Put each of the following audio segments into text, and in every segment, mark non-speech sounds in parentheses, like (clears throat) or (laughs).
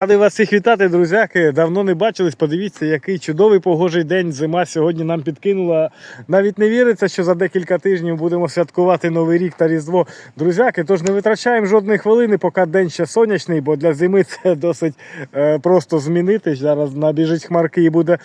Радий вас всіх вітати, друзяки. Давно не бачились. Подивіться, який чудовий погожий день. Зима сьогодні нам підкинула. Навіть не віриться, що за декілька тижнів будемо святкувати Новий рік та Різдво. Друзяки, тож не витрачаємо жодної хвилини, поки день ще сонячний, бо для зими це досить е, просто змінити. Зараз набіжить хмарки і буде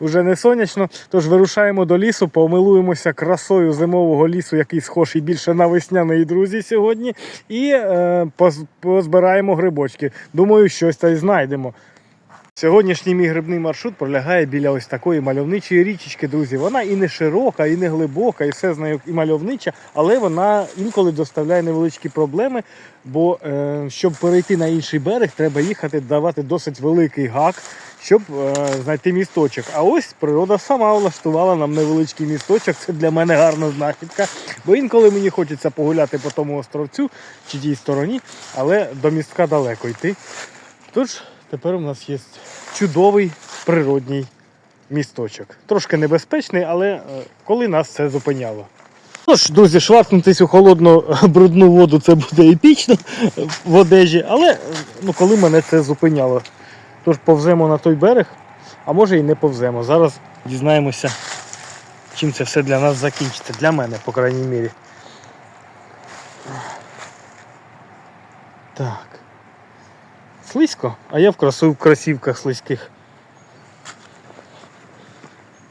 вже не сонячно. Тож вирушаємо до лісу, помилуємося красою зимового лісу, який схожий більше на весняний, друзі, сьогодні. І е, позбираємо грибочки. Думаю, щось та знайдемо. Сьогоднішній мій грибний маршрут пролягає біля ось такої мальовничої річечки, друзі. Вона і не широка, і не глибока, і все з нею і мальовнича, але вона інколи доставляє невеличкі проблеми, бо е, щоб перейти на інший берег, треба їхати, давати досить великий гак, щоб е, знайти місточок. А ось природа сама влаштувала нам невеличкий місточок. Це для мене гарна знахідка. Бо інколи мені хочеться погуляти по тому островцю чи тій стороні, але до містка далеко йти. Тож тепер у нас є чудовий природній місточок. Трошки небезпечний, але е, коли нас це зупиняло. Тож, друзі, шваркнутись у холодну е, брудну воду це буде епічно е, в одежі, але ну, коли мене це зупиняло. Тож повземо на той берег, а може і не повземо. Зараз дізнаємося, чим це все для нас закінчиться. Для мене, по крайній мірі. Так. Слизько, а я в красу в красівках слизьких.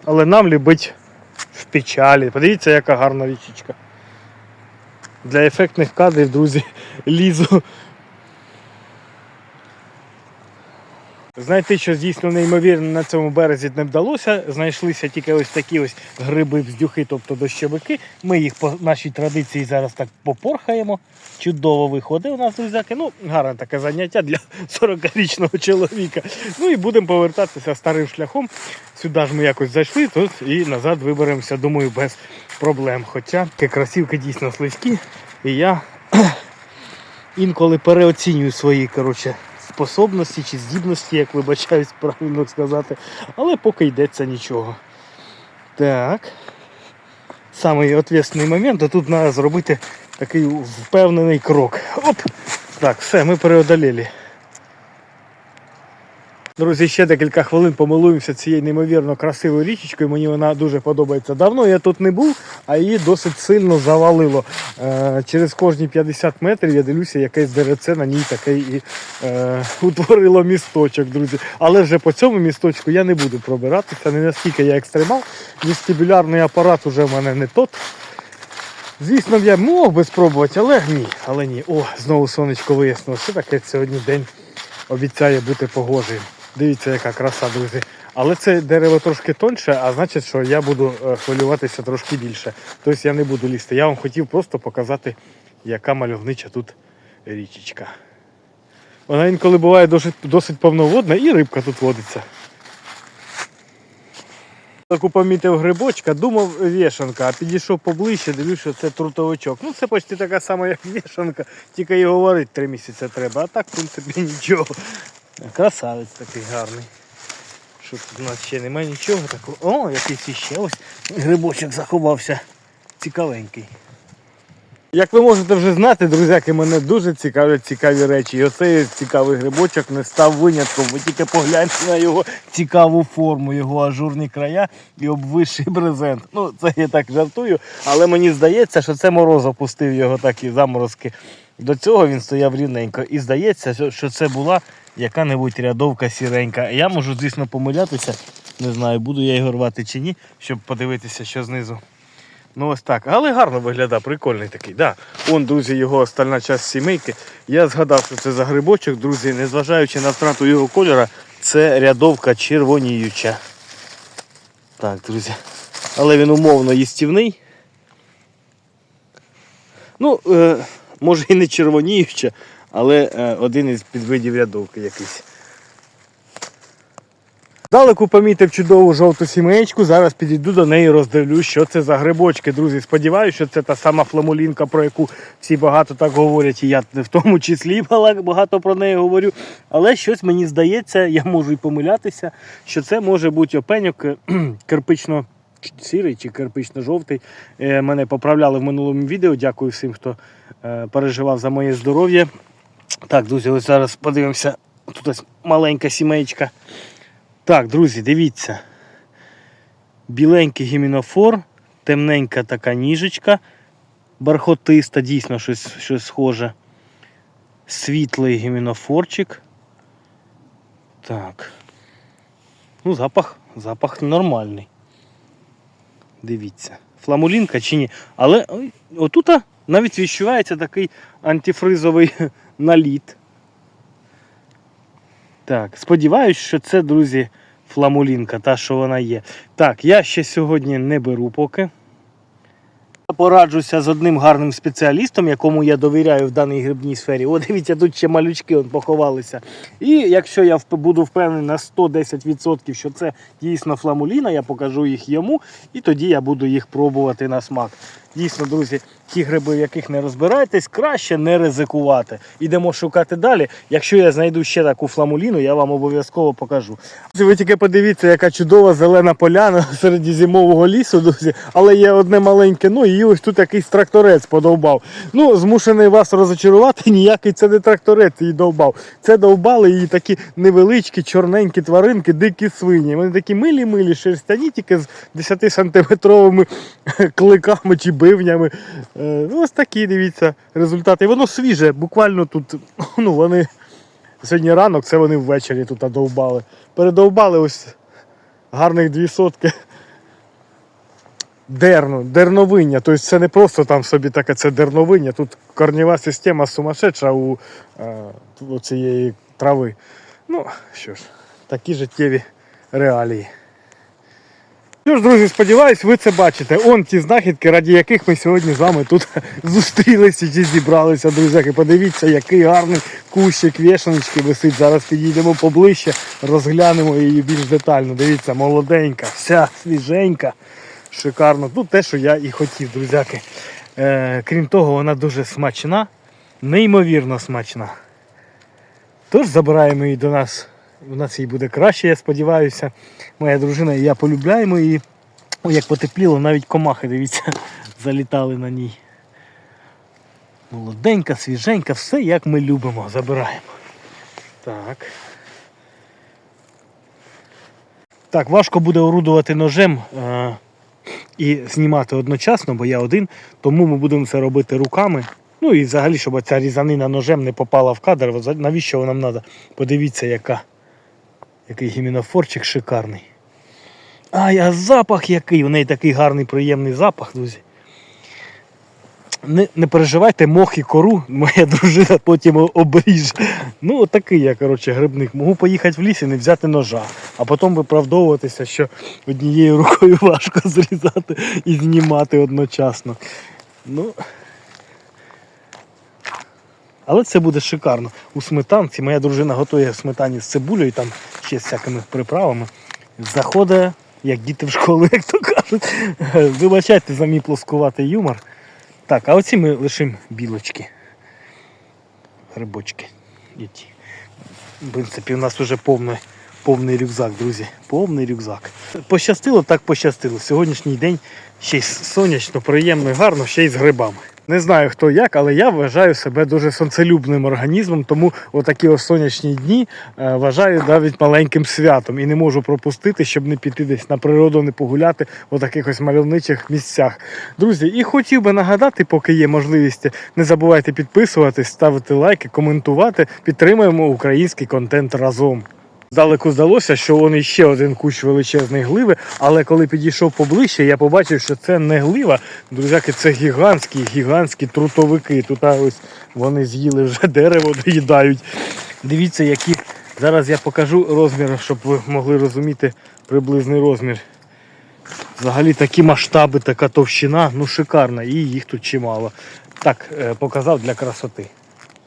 Але нам любить в печалі. Подивіться, яка гарна річечка. Для ефектних кадрів, друзі, (laughs) лізу. Знайти щось дійсно неймовірне на цьому березі не вдалося. Знайшлися тільки ось такі ось гриби бздюхи, тобто дощовики. Ми їх по нашій традиції зараз так попорхаємо. Чудово виходить у нас, друзяки. Ну, гарне таке заняття для (laughs) 40-річного чоловіка. Ну і будемо повертатися старим шляхом. Сюди ж ми якось зайшли, тут і назад виберемося, думаю, без проблем. Хоча ті красівки дійсно слизькі, і я (clears throat) інколи переоцінюю свої коротше, способності чи здібності, як вибачаюсь правильно сказати. Але поки йдеться нічого. Так. Самий ответственний момент, а тут треба зробити такий впевнений крок. Оп! Так, все, ми преодолели. Друзі, ще декілька хвилин помилуємося цією неймовірно красивою річечкою. Мені вона дуже подобається. Давно я тут не був, а її досить сильно завалило. Е, через кожні 50 метрів я дивлюся, якесь деревце на ній таке і е, утворило місточок, друзі. Але вже по цьому місточку я не буду пробиратися, не наскільки я екстремал. Вестибулярний апарат уже в мене не тот. Звісно, я мог би спробувати, але ні. Але ні. О, знову сонечко вияснило. Що таке сьогодні день обіцяє бути погожий. Дивіться, яка краса, друзі. Але це дерево трошки тоньше, а значить, що я буду е, хвилюватися трошки більше. Тобто я не буду лізти. Я вам хотів просто показати, яка мальовнича тут річечка. Вона інколи буває досить, досить повноводна і рибка тут водиться. Таку помітив грибочка, думав вішанка, а підійшов поближче, дивлюсь, що це трутовичок. Ну це почти така сама, як вішанка, тільки його варити три місяці треба, а так, в принципі, нічого. Красавець такий гарний. Що тут у нас ще немає нічого такого. О, якийсь іще ось грибочок заховався. Цікавенький. Як ви можете вже знати, друзяки, мене дуже цікавлять цікаві речі. І оцей цікавий грибочок не став винятком. Ви тільки погляньте на його цікаву форму, його ажурні края і обвисший брезент. Ну, це я так жартую, але мені здається, що це мороз опустив його такі заморозки. До цього він стояв рівненько. І здається, що- це була яка-небудь рядовка сіренька. Я можу, звісно, помилятися. Не знаю, буду я його рвати чи ні, щоб подивитися, що знизу. Ну ось так. Але гарно виглядає, прикольний такий. Да. Он, друзі, його остальна часть сімейки. Я згадав, що це за грибочок, друзі, незважаючи на втрату його кольора, це рядовка червоніюча. Так, друзі. Але він умовно їстівний. Ну, е, може і не червоніюча, але е, один із підвидів рядовки якийсь. Далеку помітив чудову жовту сімеєчку. Зараз підійду до неї, роздивлюсь, що це за грибочки, друзі. Сподіваюся, що це та сама фламулінка, про яку всі багато так говорять, і я в тому числі (laughs) багато про неї говорю. Але щось мені здається, я можу і помилятися, що це може бути опеньок е, кирпично. Сірий чи кирпично-жовтий. Е, Мене поправляли в минулому відео. Дякую всім, хто е, переживав за моє здоров'я. Так, друзі, ось зараз подивимося Тут ось маленька сімейка. Так, друзі, дивіться. Біленький гімінофор, темненька така ніжечка, бархотиста, дійсно щось, щось схоже. Світлий гімінофорчик. Так. Ну, запах, запах нормальний. Дивіться. Фламулінка чи ні. Але отут навіть відчувається такий антифризовий (laughs) наліт. Так, сподіваюсь, що це, друзі, фламулінка, та, що вона є. Так, я ще сьогодні не беру поки. Пораджуся з одним гарним спеціалістом, якому я довіряю в даній грибній сфері. О, дивіться, тут ще малючки он, поховалися. І якщо я буду впевнений на 110%, що це дійсно фламуліна, я покажу їх йому, і тоді я буду їх пробувати на смак. Дійсно, друзі, ті гриби, в яких не розбираєтесь, краще не ризикувати. Ідемо шукати далі. Якщо я знайду ще таку фламуліну, я вам обов'язково покажу. Ви тільки подивіться, яка чудова зелена поляна (laughs) серед зимового лісу, друзі. Але є одне маленьке, ну і ось тут якийсь тракторець подовбав. Ну, змушений вас розочарувати, (laughs) ніякий це не тракторець її довбав. Це довбали її такі невеличкі, чорненькі тваринки, дикі свині. Вони такі милі-милі, шерстяні, тільки з 10-сантиметровими (laughs) кликами чи бивнями. Е, ну, Ось такі, дивіться, результати. І воно свіже, буквально тут, (laughs) ну, вони сьогодні ранок, це вони ввечері тут довбали. Передовбали ось гарних дві сотки. Дерну, дерновиння. Тобто це не просто там собі таке, це дерновиння. Тут корнєва система сумасшедша у, е, у цієї трави. Ну, що ж, такі життєві реалії. Що ж, друзі, сподіваюсь, ви це бачите. Он ті знахідки, раді яких ми сьогодні з вами тут (laughs) зустрілися чи зібралися, друзяки. Подивіться, який гарний кущик вішаночки висить. Зараз підійдемо поближче, розглянемо її більш детально. Дивіться, молоденька, вся свіженька, шикарно. Тут те, що я і хотів, друзяки. Е, крім того, вона дуже смачна, неймовірно смачна. Тож забираємо її до нас. У нас їй буде краще, я сподіваюся. Моя дружина і я полюбляємо її. О, як потепліло, навіть комахи, дивіться, (laughs) залітали на ній. Молоденька, свіженька, все як ми любимо, забираємо. Так. Так, важко буде орудувати ножем е- і знімати одночасно, бо я один, тому ми будемо це робити руками. Ну і взагалі, щоб ця різанина ножем не попала в кадр. Навіщо нам треба? Подивіться, яка, який гімінофорчик шикарний. Ай, а запах який! У неї такий гарний, приємний запах, друзі. Не, не переживайте, мох і кору, моя (laughs) дружина потім обріже. Ну, отакий я, коротше, грибник. Можу поїхати в ліс і не взяти ножа, а потім виправдовуватися, що однією рукою (laughs) важко зрізати і знімати одночасно. Ну, але це буде шикарно. У сметанці моя дружина готує сметані з цибулею, там ще з всякими приправами. Заходить, як діти в школу, як то кажуть. Вибачайте за мій плоскуватий юмор. Так, а оці ми лишимо білочки. Грибочки. Які. В принципі, у нас вже повний, повний рюкзак, друзі. Повний рюкзак. Пощастило, так пощастило. Сьогоднішній день ще й сонячно, приємно і гарно, ще й з грибами. Не знаю хто як, але я вважаю себе дуже сонцелюбним організмом, тому отакі ось сонячні дні е, вважаю навіть маленьким святом і не можу пропустити, щоб не піти десь на природу, не погуляти в таких ось мальовничих місцях. Друзі, і хотів би нагадати, поки є можливість, не забувайте підписуватись, ставити лайки, коментувати. Підтримуємо український контент разом. Здалеку здалося, що вон іще один кущ величезної гливи, але коли підійшов поближче, я побачив, що це не глива. Друзяки, це гігантські, гігантські трутовики. Тут ось вони з'їли вже (laughs) дерево, доїдають. Дивіться, які. Зараз я покажу розмір, щоб ви могли розуміти приблизний розмір. Взагалі такі масштаби, така товщина, ну шикарна, і їх тут чимало. Так, е, показав для красоти.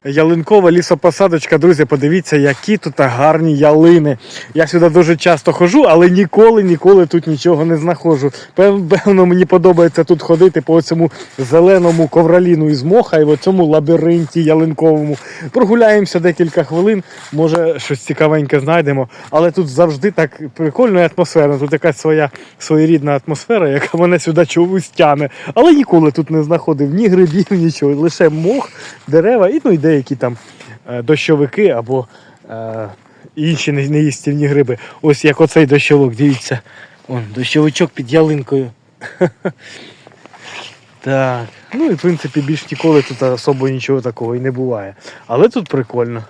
Ялинкова лісопосадочка, друзі, подивіться, які тут гарні ялини. Я сюди дуже часто ходжу, але ніколи, ніколи тут нічого не знаходжу. Пев- Певно, мені подобається тут ходити по цьому зеленому ковраліну із моха і в цьому лабіринті ялинковому. Прогуляємося декілька хвилин, може щось цікавеньке знайдемо. Але тут завжди так прикольно і атмосферно. Тут якась своя своєрідна атмосфера, яка мене сюди чогось тяне. Але ніколи тут не знаходив ні грибів, нічого. Лише мох, дерева і ну і деякі там е, дощовики або е, інші неїстівні гриби. Ось як оцей дощовик, дивіться. Вон, дощовичок під ялинкою. (laughs) Так. Ну і в принципі більш ніколи тут особо нічого такого і не буває. Але тут прикольно.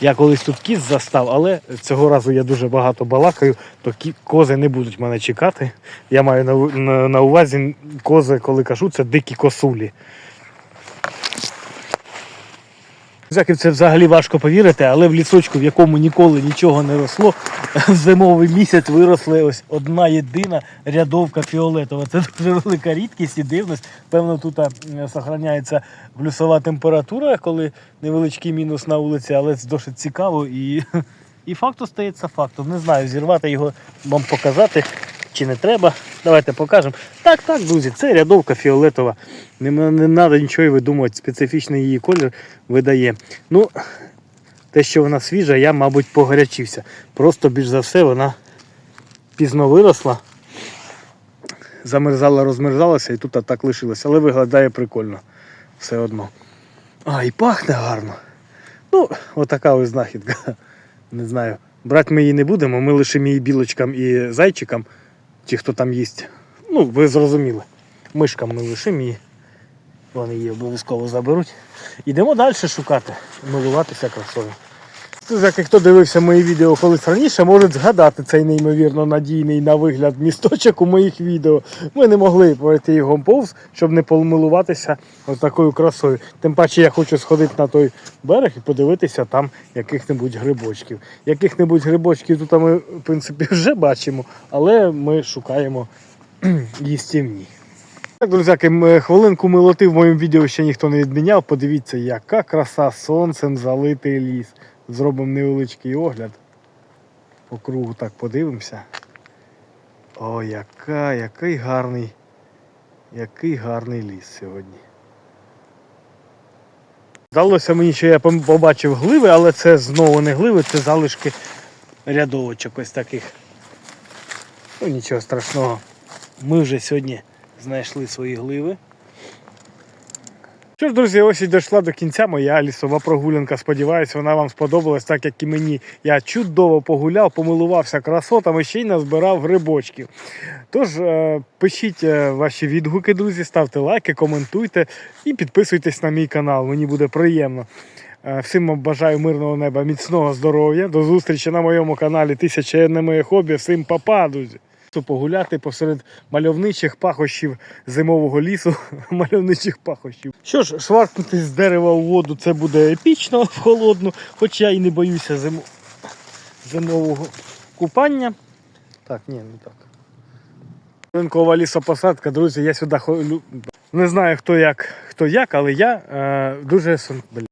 Я колись тут кіз застав, але цього разу я дуже багато балакаю, то кози не будуть мене чекати. Я маю на, увазі кози, коли кажу, це дикі косулі. Друзяки, це взагалі важко повірити, але в лісочку, в якому ніколи нічого не росло, в зимовий місяць виросли ось одна єдина рядовка фіолетова. Це дуже велика рідкість і дивність. Певно, тут е, зберігається плюсова температура, коли невеличкий мінус на вулиці, але це досить цікаво і, (laughs) і факт остається фактом. Не знаю, зірвати його вам показати чи не треба. Давайте покажемо. Так, так, друзі, це рядовка фіолетова. Не, треба нічого видумувати. Специфічний її колір видає. Ну, те, що вона свіжа, я, мабуть, погарячився. Просто більш за все вона пізно виросла. Замерзала, розмерзалася і тут так лишилася. Але виглядає прикольно. Все одно. А, і пахне гарно. Ну, отака ось знахідка. (laughs) Не знаю. Брати ми її не будемо, ми лишимо її білочкам і зайчикам, ті, хто там їсть. Ну, ви зрозуміли. Мишкам ми лишимо її. Вони її обов'язково заберуть. Ідемо далі шукати, милуватися красою. Друзяки, хто дивився мої відео колись раніше, можуть згадати цей неймовірно надійний на вигляд місточок у моїх відео. Ми не могли пройти його повз, щоб не помилуватися ось такою красою. Тим паче я хочу сходити на той берег і подивитися там яких-небудь грибочків. Яких-небудь грибочків тут ми, в принципі, (laughs) вже бачимо, але ми шукаємо (clears throat) їстівні. Так, друзяки, хвилинку милоти в моєму відео ще ніхто не відміняв. Подивіться, яка краса сонцем залитий ліс. Зробимо невеличкий огляд. По кругу так подивимося. О, яка, який гарний, який гарний ліс сьогодні. Здалося мені, що я побачив гливи, але це знову не гливи, це залишки рядовочок ось таких. Ну нічого страшного. Ми вже сьогодні знайшли свої гливи. Що ж, друзі, ось і дійшла до кінця моя лісова прогулянка. Сподіваюсь, вона вам сподобалась, так як і мені. Я чудово погуляв, помилувався красотами, ще й назбирав грибочків. Тож е, пишіть е, ваші відгуки, друзі, ставте лайки, коментуйте і підписуйтесь на мій канал. Мені буде приємно. Е, Всім вам бажаю мирного неба, міцного здоров'я. До зустрічі на моєму каналі Тисяча одне моє хобі. Всім па-па, друзі! Погуляти посеред мальовничих пахощів зимового лісу, (laughs) мальовничих пахощів. Що ж, шваркнути з дерева у воду це буде епічно (laughs) в холодну, хоч я і не боюся зимо... зимового купання. Так, ні, не так. Ринкова лісопосадка, друзі, я сюди холю. Не знаю хто як, хто як, але я е, дуже сон-.